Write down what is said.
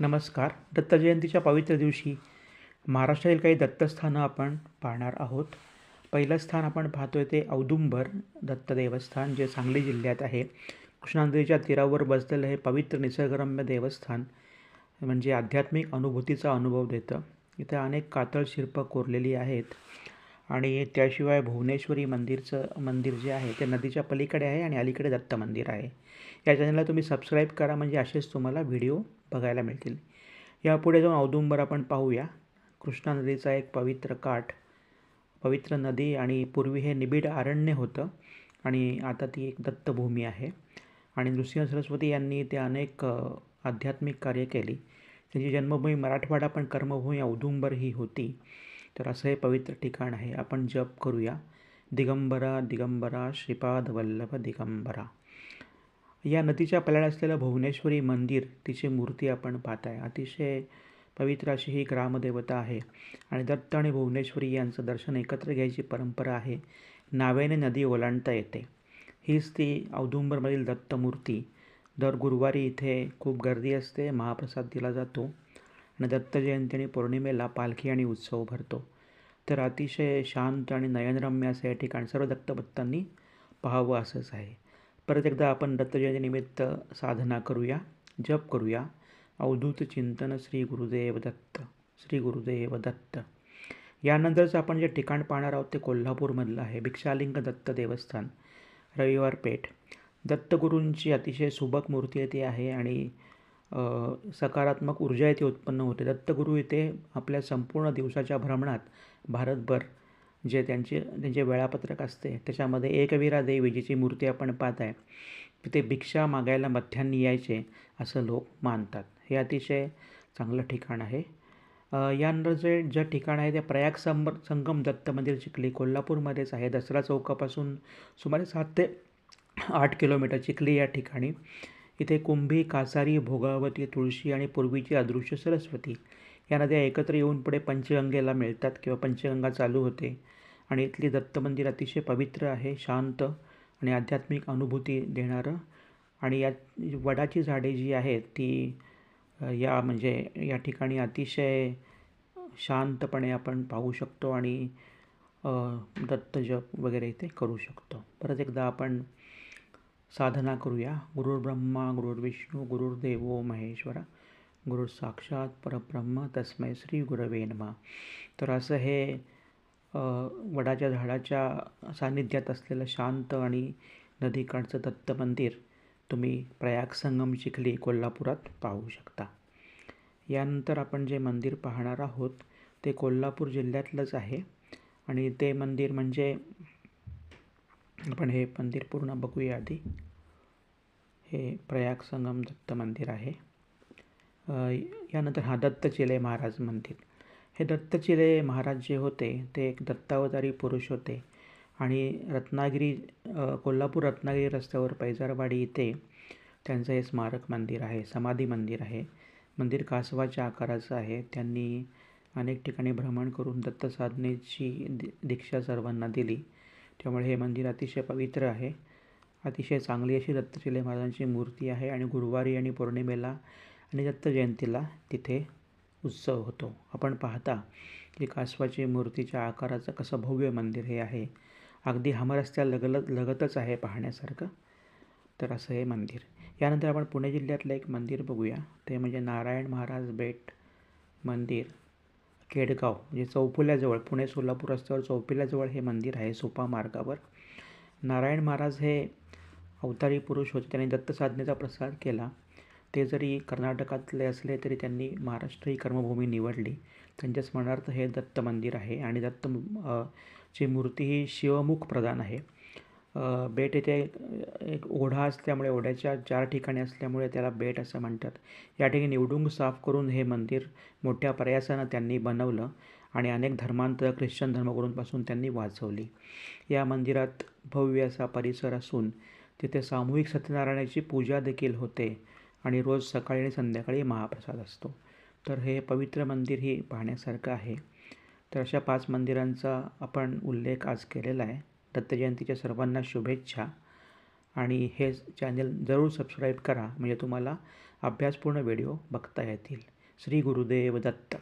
नमस्कार. दत्त जयंतीच्या पवित्र दिवशी महाराष्ट्रातील काही दत्तस्थानं आपण पाहणार आहोत. पहिलं स्थान आपण पाहतोय ते औदुंबर दत्त देवस्थान जे सांगली जिल्ह्यात आहे. कृष्णानदीच्या तीरावर बसलेलं हे पवित्र निसर्गरम्य देवस्थान म्हणजे आध्यात्मिक अनुभूतीचा अनुभव देतं. इथे अनेक कातळ शिल्प कोरलेली आहेत. आणि त्याशिवाय भुवनेश्वरी मंदिरचं मंदिर जे आहे ते नदीच्या पलीकडे आहे आणि अलीकडे दत्त मंदिर आहे. या चॅनलला तुम्ही सबस्क्राईब करा म्हणजे असेच तुम्हाला व्हिडिओ बघायला मिळतील. यापुढे जाऊन औदुंबर आपण पाहूया. कृष्णा नदीचा एक पवित्र काठ पवित्र नदी आणि पूर्वी हे निबिड अरण्य होतं आणि आता ती एक दत्तभूमी आहे. आणि नृसिंह सरस्वती यांनी ते अनेक आध्यात्मिक कार्य केली. त्यांची जन्मभूमी मराठवाडा पण कर्मभूमी औदुंबर ही होती. तर असं हे पवित्र ठिकाण आहे. आपण जप करूया. दिगंबरा दिगंबरा श्रीपाद वल्लभ दिगंबरा. या नदीच्या पल्याड असलेलं भुवनेश्वरी मंदिर तिची मूर्ती आपण पाहत आहे अतिशय पवित्र अशी ही ग्रामदेवता आहे. आणि दत्त आणि भुवनेश्वरी यांचं दर्शन एकत्र घ्यायची परंपरा आहे. नावेने नदी ओलांडता येते. हीच ती औदुंबरमधील दत्तमूर्ती दर गुरुवारी इथे खूप गर्दी असते. महाप्रसाद दिला जातो. आणि दत्तजयंती आणि पौर्णिमेला पालखी आणि उत्सव भरतो. तर अतिशय शांत आणि नयनरम्य असं या ठिकाण सर्व दत्तभक्तांनी पाहावं असंच आहे. परत एकदा आपण दत्तजयंतीनिमित्त साधना करूया जप करूया. अवधूत चिंतन श्री गुरुदेव दत्त श्री गुरुदेव दत्त. यानंतरचं आपण जे ठिकाण पाहणार आहोत ते कोल्हापूरमधलं आहे भिक्षालिंग दत्त देवस्थान रविवार पेठ. दत्तगुरूंची अतिशय सुबक मूर्ती ती आहे आणि सकारात्मक ऊर्जा येथे उत्पन्न होते. दत्तगुरू इथे आपल्या संपूर्ण दिवसाच्या भ्रमणात भारतभर जे त्यांचे त्यांचे वेळापत्रक असते त्याच्यामध्ये एकवीरा देवी जिची मूर्ती आपण पाहत आहे. तिथे भिक्षा मागायला मध्यान्नी यायचे असं लोक मानतात. हे अतिशय चांगलं ठिकाण आहे. यानंतर जे जे ठिकाण आहे ते प्रयाग संब संगम दत्त मंदिर चिखली. कोल्हापूरमध्येच आहे. दसरा चौकापासून सुमारे सात ते आठ किलोमीटर चिखली या ठिकाणी इथे कुंभी कासारी भोगावती तुळशी आणि पूर्वीची अदृश्य सरस्वती. या नद्या एकत्र येऊन पुढे पंचगंगेला मिळतात किंवा पंचगंगा चालू होते. आणि इथली दत्त मंदिर अतिशय पवित्र आहे शांत आणि आध्यात्मिक अनुभूती देणारं. आणि या वडाची झाडे जी आहेत ती या म्हणजे या ठिकाणी अतिशय शांतपणे आपण पाहू शकतो आणि दत्तजप वगैरे इथे करू शकतो. परत एकदा आपण साधना करूया. गुरुर्ब्रह्मा गुरुर्विष्णू गुरुर्देवो महेश्वरा. गुरुसाक्षात परब्रह्म तस्मै श्री गुरवे नमा. तर असं हे वडाच्या झाडाच्या सान्निध्यात असलेलं शांत आणि नदीकाठचं दत्त मंदिर तुम्ही प्रयाग संगम चिखली कोल्हापुरात पाहू शकता. यानंतर आपण जे मंदिर पाहणार आहोत ते कोल्हापूर जिल्ह्यातलंच आहे. आणि ते मंदिर म्हणजे आपण हे मंदिर पूर्ण बघूया आधी. हे प्रयाग संगम दत्त मंदिर आहे. यानंतर हा दत्तचिले महाराज मंदिर. हे दत्तचिले महाराज जे होते ते एक दत्तावतारी पुरुष होते. आणि रत्नागिरी कोल्हापूर रत्नागिरी रस्त्यावर पैजारवाडी इथे त्यांचं हे स्मारक मंदिर आहे समाधी मंदिर आहे. मंदिर कासवाच्या आकाराचं आहे. त्यांनी अनेक ठिकाणी भ्रमण करून दत्त साधनेची दीक्षा सर्वांना दिली. त्यामुळे हे मंदिर अतिशय पवित्र आहे. अतिशय चांगली अशी दत्तचिले महाराजांची मूर्ती आहे आणि गुरुवारी आणि पौर्णिमेला आणि दत्त जयंतीला तिथे उत्सव होतो. आपण पाहता की कासवाची मूर्तीच्या आकाराचं कसं भव्य मंदिर हे आहे. अगदी हमरस्त्या लगलत लगतच आहे पाहण्यासारखं. तर असं हे मंदिर. यानंतर आपण पुणे जिल्ह्यातलं एक मंदिर बघूया. ते म्हणजे नारायण महाराज बेट मंदिर. केडगाव म्हणजे चौफुल्याजवळ पुणे सोलापूर रस्त्यावर चौफुल्याजवळ हे मंदिर आहे सोपा मार्गावर. नारायण महाराज हे अवतारी पुरुष होते. त्यांनी दत्त साधनेचा प्रसार केला. ते जरी कर्नाटकातले असले तरी त्यांनी महाराष्ट्र ही कर्मभूमी निवडली. त्यांच्या स्मरणार्थ हे दत्त मंदिर आहे आणि दत्त ची मूर्ती ही शिवमुख प्रधान आहे. बेट येथे एक ओढा असल्यामुळे ओढ्याच्या चार ठिकाणी असल्यामुळे त्याला बेट असं म्हणतात. या ठिकाणी निवडुंग साफ करून हे मंदिर मोठ्या प्रयासानं त्यांनी बनवलं आणि अनेक धर्मांतर ख्रिश्चन धर्मगुरूंपासून त्यांनी वाचवली. या मंदिरात भव्य असा परिसर असून तिथे सामूहिक सत्यनारायणाची पूजा देखील होते आणि रोज सकाळी आणि संध्याकाळी महाप्रसाद असतो. तर हे पवित्र मंदिर ही पाहण्यासारखं आहे. तर अशा पाच मंदिरांचा आपण उल्लेख आज केलेला आहे. दत्तजयंतीच्या सर्वांना शुभेच्छा. आणि हे चॅनल जरूर सबस्क्राईब करा. म्हणजे तुम्हाला अभ्यासपूर्ण व्हिडिओ बघता येतील. श्री गुरुदेव दत्त.